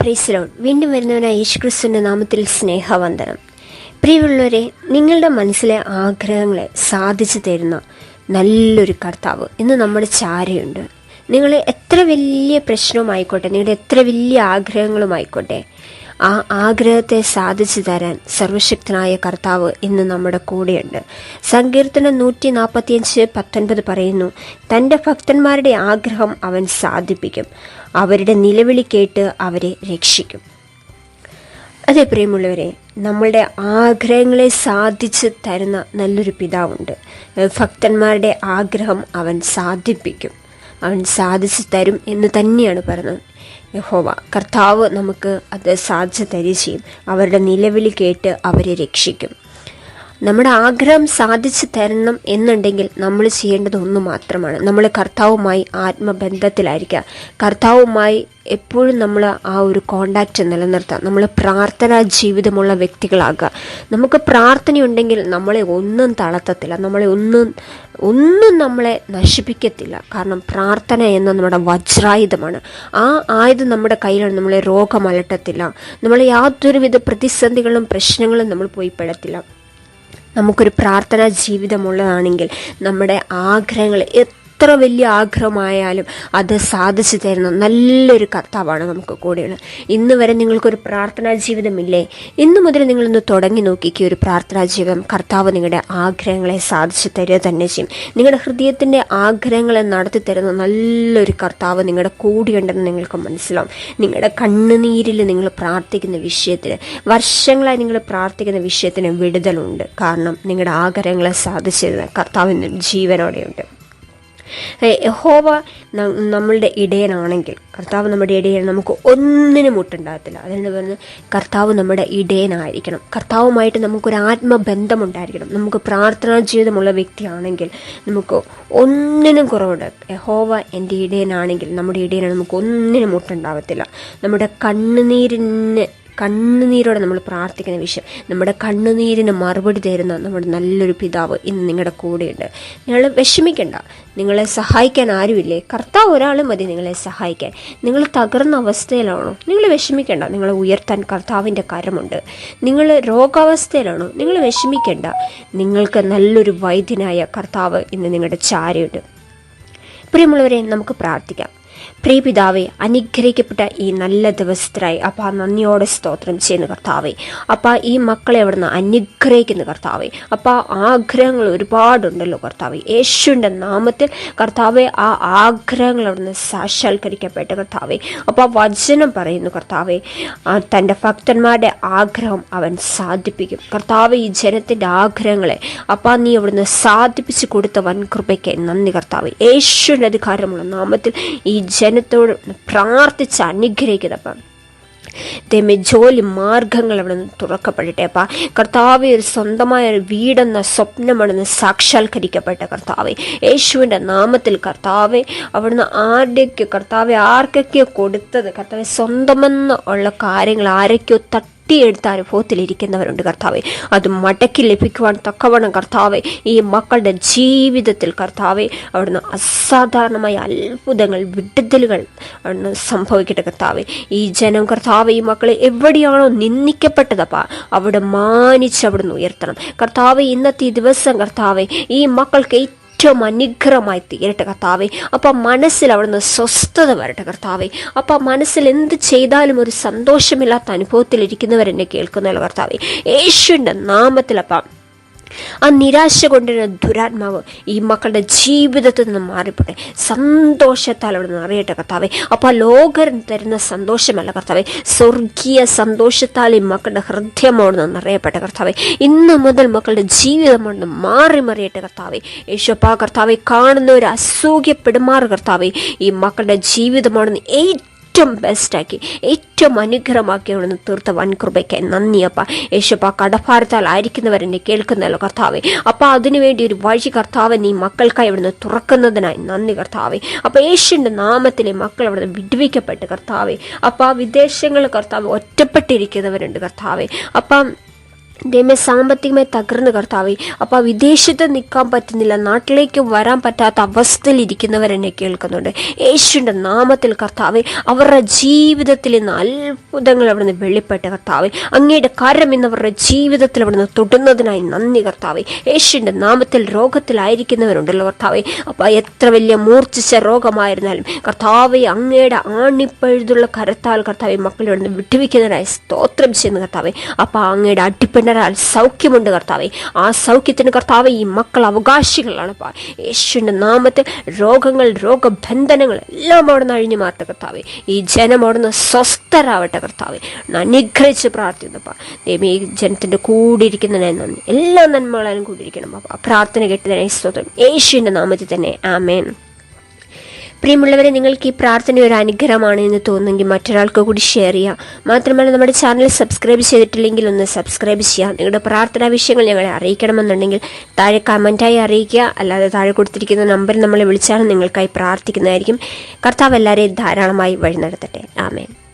പ്രീസ്ലോൺ വീണ്ടും വരുന്നവനായ യേശുക്രിസ്തുവിന്റെ നാമത്തിൽ സ്നേഹവന്ദനം. പ്രിയമുള്ളവരെ നിങ്ങളുടെ മനസ്സിലെ ആഗ്രഹങ്ങളെ സാധിച്ചു തരുന്ന നല്ലൊരു കർത്താവ് ഇന്ന് നമ്മുടെ ചാരയുണ്ട്. നിങ്ങൾ എത്ര വലിയ പ്രശ്നവുമായിക്കോട്ടെ നിങ്ങളുടെ എത്ര വലിയ ആഗ്രഹങ്ങളുമായിക്കോട്ടെ ആ ആഗ്രഹത്തെ സാധിച്ചു തരാൻ സർവശക്തനായ കർത്താവ് ഇന്ന് നമ്മുടെ കൂടെയുണ്ട്. സങ്കീർത്തനം നൂറ്റി നാൽപ്പത്തിയഞ്ച് പത്തൊൻപത് പറയുന്നു തന്റെ ഭക്തന്മാരുടെ ആഗ്രഹം അവൻ സാധിപ്പിക്കും. അവരുടെ നിലവിളി കേട്ട് അവരെ രക്ഷിക്കും. അതെ പ്രിയമുള്ളവരെ നമ്മളുടെ ആഗ്രഹങ്ങളെ സാധിച്ച് തരുന്ന നല്ലൊരു പിതാവുണ്ട്. ഭക്തന്മാരുടെ ആഗ്രഹം അവൻ സാധിപ്പിക്കും. അവൻ സാധിച്ചു തരും എന്ന് തന്നെയാണ് പറഞ്ഞത്. യഹോവ കർത്താവ് നമുക്ക് അത് സാധിച്ചു ചെയ്യും അവരുടെ നിലവിളി കേട്ട് അവരെ രക്ഷിക്കും. നമ്മുടെ ആഗ്രഹം സാധിച്ചു തരണം എന്നുണ്ടെങ്കിൽ നമ്മൾ ചെയ്യേണ്ടത് ഒന്ന് മാത്രമാണ്. നമ്മൾ കർത്താവുമായി ആത്മബന്ധത്തിലായിരിക്കുക. കർത്താവുമായി എപ്പോഴും നമ്മൾ ആ ഒരു കോണ്ടാക്റ്റ് നിലനിർത്തുക നമ്മൾ പ്രാർത്ഥനാ ജീവിതമുള്ള വ്യക്തികളാകുക നമുക്ക് പ്രാർത്ഥനയുണ്ടെങ്കിൽ നമ്മളെ ഒന്നും തളർത്തത്തില്ല. നമ്മളെ ഒന്നും ഒന്നും നമ്മളെ നശിപ്പിക്കത്തില്ല. കാരണം പ്രാർത്ഥന എന്ന നമ്മുടെ വജ്രായുധമാണ്. ആ ആയുധം നമ്മുടെ കയ്യിലാണ്. നമ്മളെ രോഗം അലട്ടത്തില്ല നമ്മളെ യാതൊരുവിധ പ്രതിസന്ധികളും പ്രശ്നങ്ങളും നമ്മൾ പോയി പെടത്തില്ല. നമുക്കൊരു പ്രാർത്ഥനാ ജീവിതമുള്ളതാണെങ്കിൽ നമ്മുടെ ആഗ്രഹങ്ങൾ എത്ര വലിയ ആഗ്രഹമായാലും അത് സാധിച്ചു തരുന്ന നല്ലൊരു കർത്താവാണ് നമുക്ക് കൂടെയുള്ളത്. ഇന്ന് വരെ നിങ്ങൾക്കൊരു പ്രാർത്ഥനാ ജീവിതമില്ലേ? ഇന്നു മുതൽ നിങ്ങളൊന്ന് തുടങ്ങി നോക്കിക്കുക ഒരു പ്രാർത്ഥനാ ജീവിതം കർത്താവ് നിങ്ങളുടെ ആഗ്രഹങ്ങളെ സാധിച്ചു തരിക തന്നെ ചെയ്യും. നിങ്ങളുടെ ഹൃദയത്തിന്റെ ആഗ്രഹങ്ങളെ നടത്തി തരുന്ന നല്ലൊരു കർത്താവ് നിങ്ങളുടെ കൂടെയുണ്ടെന്ന് നിങ്ങൾക്ക് മനസ്സിലാവും. നിങ്ങളുടെ കണ്ണുനീരിൽ നിങ്ങൾ പ്രാർത്ഥിക്കുന്ന വിഷയത്തിന് വർഷങ്ങളായി നിങ്ങൾ പ്രാർത്ഥിക്കുന്ന വിഷയത്തിന് വിടുതലുണ്ട്. കാരണം നിങ്ങളുടെ ആഗ്രഹങ്ങളെ സാധിച്ചിരുന്ന കർത്താവിന്റെ ജീവനോടെയുണ്ട്. യഹോവ നമ്മളുടെ ഇടയനാണെങ്കിൽ കർത്താവ് നമ്മുടെ ഇടയൻ നമുക്ക് ഒന്നിനും മുട്ടുണ്ടാകത്തില്ല. അതുകൊണ്ട് പറഞ്ഞ് കർത്താവ് നമ്മുടെ ഇടയനായിരിക്കണം. കർത്താവുമായിട്ട് നമുക്കൊരു ആത്മബന്ധം ഉണ്ടായിരിക്കണം നമുക്ക് പ്രാർത്ഥനാ ജീവിതമുള്ള വ്യക്തിയാണെങ്കിൽ നമുക്ക് ഒന്നിനും കുറവുണ്ട്. യഹോവ എന്റെ ഇടയനാണെങ്കിൽ നമ്മുടെ ഇടയനാണ് നമുക്ക് ഒന്നിനും മുട്ടുണ്ടാകത്തില്ല. നമ്മുടെ കണ്ണുനീരിന് കണ്ണുനീരോടെ നമ്മൾ പ്രാർത്ഥിക്കുന്ന വിഷയം. നമ്മുടെ കണ്ണുനീരിന് മറുപടി തരുന്ന നമ്മുടെ നല്ലൊരു പിതാവ് ഇന്ന് നിങ്ങളുടെ കൂടെയുണ്ട്. നിങ്ങൾ വിഷമിക്കണ്ട. നിങ്ങളെ സഹായിക്കാൻ ആരുമില്ലേ? കർത്താവ് ഒരാൾ മതി നിങ്ങളെ സഹായിക്കാൻ. നിങ്ങൾ തകർന്ന അവസ്ഥയിലാണോ? നിങ്ങൾ വിഷമിക്കേണ്ട. നിങ്ങളെ ഉയർത്താൻ കർത്താവിന്റെ കരമുണ്ട്. നിങ്ങൾ രോഗാവസ്ഥയിലാണോ? നിങ്ങൾ വിഷമിക്കേണ്ട. നിങ്ങൾക്ക് നല്ലൊരു വൈദ്യനായ കർത്താവ് ഇന്ന് നിങ്ങളുടെ ചാരയുണ്ട്. പ്രിയമുള്ളവരെ നമുക്ക് പ്രാർത്ഥിക്കാം. പ്രിയപിതാവെ അനുഗ്രഹിക്കപ്പെട്ട ഈ നല്ല ദിവസത്തിനായി അപ്പ നന്ദിയോടെ സ്തോത്രം ചെയ്യുന്ന കർത്താവെ. അപ്പ ഈ മക്കളെ അവിടുന്ന് അനുഗ്രഹിക്കുന്ന കർത്താവെ. അപ്പ ആഗ്രഹങ്ങൾ ഒരുപാടുണ്ടല്ലോ കർത്താവെ. യേശുവിന്റെ നാമത്തിൽ കർത്താവെ ആ ആഗ്രഹങ്ങൾ അവിടുന്ന് സാക്ഷാത്കരിക്കപ്പെട്ട കർത്താവെ. അപ്പ വചനം പറയുന്നു കർത്താവെ തന്റെ ഭക്തന്മാരുടെ ആഗ്രഹം അവൻ സാധിപ്പിക്കും. കർത്താവ് ഈ ജനത്തിന്റെ ആഗ്രഹങ്ങളെ അപ്പ നീ അവിടുന്ന് സാധിപ്പിച്ചു കൊടുത്ത വൻകൃപയ്ക്ക് നന്ദി കർത്താവ്. യേശുവിന്റെ അധികാരമുള്ള നാമത്തിൽ ഈ ജനത്തോട് പ്രാർത്ഥിച്ച് അനുഗ്രഹിക്കുന്നപ്പം ദൈവമേ ജോലി മാർഗങ്ങൾ അവിടെ നിന്ന് തുറക്കപ്പെടട്ടെ അപ്പ. കർത്താവ് ഒരു സ്വന്തമായ ഒരു വീടെന്ന സ്വപ്നമാണെന്ന് സാക്ഷാത്കരിക്കപ്പെട്ട കർത്താവെ. യേശുവിന്റെ നാമത്തിൽ കർത്താവെ അവിടുന്ന് ആരുടെയൊക്കെ കർത്താവെ ആർക്കൊക്കെയോ കൊടുത്തത് കർത്താവെ സ്വന്തമെന്ന് ഉള്ള കാര്യങ്ങൾ ആരൊക്കെയോ തട്ടി തട്ടിയെടുത്ത അനുഭവത്തിലിരിക്കുന്നവരുണ്ട് കർത്താവെ. അത് മടക്കി ലഭിക്കുവാൻ തക്കവണ്ണം കർത്താവെ. ഈ മക്കളുടെ ജീവിതത്തിൽ കർത്താവെ അവിടുന്ന് അസാധാരണമായ അത്ഭുതങ്ങൾ വിടുതലുകൾ അവിടുന്ന് സംഭവിക്കട്ടെ കർത്താവെ. ഈ ജനം കർത്താവെ ഈ മക്കളെ എവിടെയാണോ നിന്ദിക്കപ്പെട്ടതപ്പാ അവിടെ മാനിച്ച് അവിടുന്ന് ഉയർത്തണം. കർത്താവെ ഇന്നത്തെ ദിവസം കർത്താവെ ഈ മക്കൾക്ക് ഏറ്റവും അനുഗ്രഹമായി തീരട്ടെ കർത്താവെ. അപ്പം മനസ്സിൽ അവിടുന്ന് സ്വസ്ഥത വരട്ടെ കർത്താവെ. അപ്പം മനസ്സിൽ എന്ത് ചെയ്താലും ഒരു സന്തോഷമില്ലാത്ത അനുഭവത്തിലിരിക്കുന്നവരെന്നെ കേൾക്കുന്നല്ലോ കർത്താവെ. യേശുവിന്റെ നാമത്തിലപ്പം ആ നിരാശ കൊണ്ടിരുന്ന ദുരാത്മാവ് ഈ മക്കളുടെ ജീവിതത്തിൽ നിന്ന് മാറിപ്പോട്ടെ. സന്തോഷത്താൽ അവിടെ നിന്ന് അറിയട്ടെ കർത്താവെ. അപ്പോൾ ആ ലോകം തരുന്ന സന്തോഷമല്ല കർത്താവെ. സ്വർഗീയ സന്തോഷത്താൽ ഈ മക്കളുടെ ഹൃദയമോട് നിറയപ്പെട്ടെ കർത്താവെ. ഇന്ന് മുതൽ മക്കളുടെ ജീവിതമാണ് മാറി മറിയട്ടെ കർത്താവെ. യേശപ്പ കർത്താവെ കാണുന്നവർ അസൂഖ്യപ്പെടുമാറ് കർത്താവെ. ഈ മക്കളുടെ ജീവിതമാണെന്ന് ഏറ്റവും ഏറ്റവും ബെസ്റ്റാക്കി ഏറ്റവും അനുഗ്രഹമാക്കി അവിടുന്ന് തീർത്ത വൻകൃപയ്ക്ക് നന്ദിയപ്പ യേശപ്പ കടഭാരത്താൽ ആയിരിക്കുന്നവരെന്നെ കേൾക്കുന്നല്ലോ കർത്താവെ. അപ്പം അതിനുവേണ്ടി ഒരു വഴി കർത്താവ് നീ മക്കൾക്കായി ഇവിടുന്ന് തുറക്കുന്നതിനായി. നന്ദി കർത്താവെ. അപ്പം യേശുവിന്റെ നാമത്തിലെ മക്കൾ അവിടുന്ന് വിടുവിക്കപ്പെട്ട് കർത്താവെ. അപ്പം ആ വിദേശങ്ങൾ കർത്താവ് ഒറ്റപ്പെട്ടിരിക്കുന്നവരുണ്ട് കർത്താവെ. അപ്പം ദൈവമേ സാമ്പത്തികമായി തകർന്ന് കർത്താവെ അപ്പോൾ വിദേശത്ത് നിൽക്കാൻ പറ്റുന്നില്ല നാട്ടിലേക്ക് വരാൻ പറ്റാത്ത എന്നെ കേൾക്കുന്നുണ്ട്. യേശുവിന്റെ നാമത്തിൽ കർത്താവെ അവരുടെ ജീവിതത്തിൽ ഇന്ന് അത്ഭുതങ്ങൾ അവിടുന്ന് വെളിപ്പെട്ട കർത്താവെ അങ്ങയുടെ കരം ഇന്ന് അവരുടെ ജീവിതത്തിൽ അവിടുന്ന് തൊടുന്നതിനായി നന്ദി കർത്താവെ. യേശുവിന്റെ നാമത്തിൽ രോഗത്തിലായിരിക്കുന്നവരുണ്ടല്ലോ കർത്താവെ. അപ്പോൾ എത്ര വലിയ മൂർച്ഛിച്ച രോഗമായിരുന്നാലും കർത്താവെ അങ്ങയുടെ ആണിപ്പഴുതുള്ള കരത്താൽ കർത്താവെ മക്കളെ അവിടുന്ന് വിട്ടുവയ്ക്കുന്നതിനായി സ്തോത്രം ചെയ്യുന്ന കർത്താവെ. അപ്പോൾ അങ്ങയുടെ അടിപ്പിണരാൽ സൗഖ്യമുണ്ട് കർത്താവെ. ആ സൗഖ്യത്തിന് കർത്താവെ ഈ മക്കൾ അവകാശികളാണ് യേശുവിന്റെ നാമത്തിൽ രോഗങ്ങൾ രോഗബന്ധനങ്ങൾ എല്ലാം അവിടെ നിന്ന് അഴിഞ്ഞു മാറട്ടെ കർത്താവെ. ഈ ജനം അവിടെ നിന്ന് സ്വസ്ഥരാവട്ടെ കർത്താവെ. അനുഗ്രഹിച്ച് പ്രാർത്ഥിക്കുന്നപ്പാ ദൈവം ഈ ജനത്തിന്റെ കൂടെ ഇരിക്കുന്നതിനെ നന്ദി. എല്ലാ നന്മകളും കൂടിയിരിക്കണം പ്രാർത്ഥന കേട്ടതിനെ സ്തോത്രം. യേശുവിന്റെ നാമത്തിൽ തന്നെ. ആമേൻ. പ്രിയമുള്ളവരെ നിങ്ങൾക്ക് ഈ പ്രാർത്ഥന ഒരു അനുഗ്രഹമാണ് എന്ന് തോന്നുമെങ്കിൽ മറ്റൊരാൾക്ക് കൂടി ഷെയർ ചെയ്യാം. മാത്രമല്ല നമ്മുടെ ചാനൽ സബ്സ്ക്രൈബ് ചെയ്തിട്ടില്ലെങ്കിൽ ഒന്ന് സബ്സ്ക്രൈബ് ചെയ്യാം. നിങ്ങളുടെ പ്രാർത്ഥനാ വിഷയങ്ങൾ ഞങ്ങളെ അറിയിക്കണമെന്നുണ്ടെങ്കിൽ താഴെ കമന്റായി അറിയിക്കുക. അല്ലാതെ താഴെ കൊടുത്തിരിക്കുന്ന നമ്പർ നമ്മളെ വിളിച്ചാൽ നിങ്ങൾക്കായി പ്രാർത്ഥിക്കുന്നതായിരിക്കും. കർത്താവ് എല്ലാവരെയും ധാരാളമായി വഴി നടത്തട്ടെ. ആമേൻ.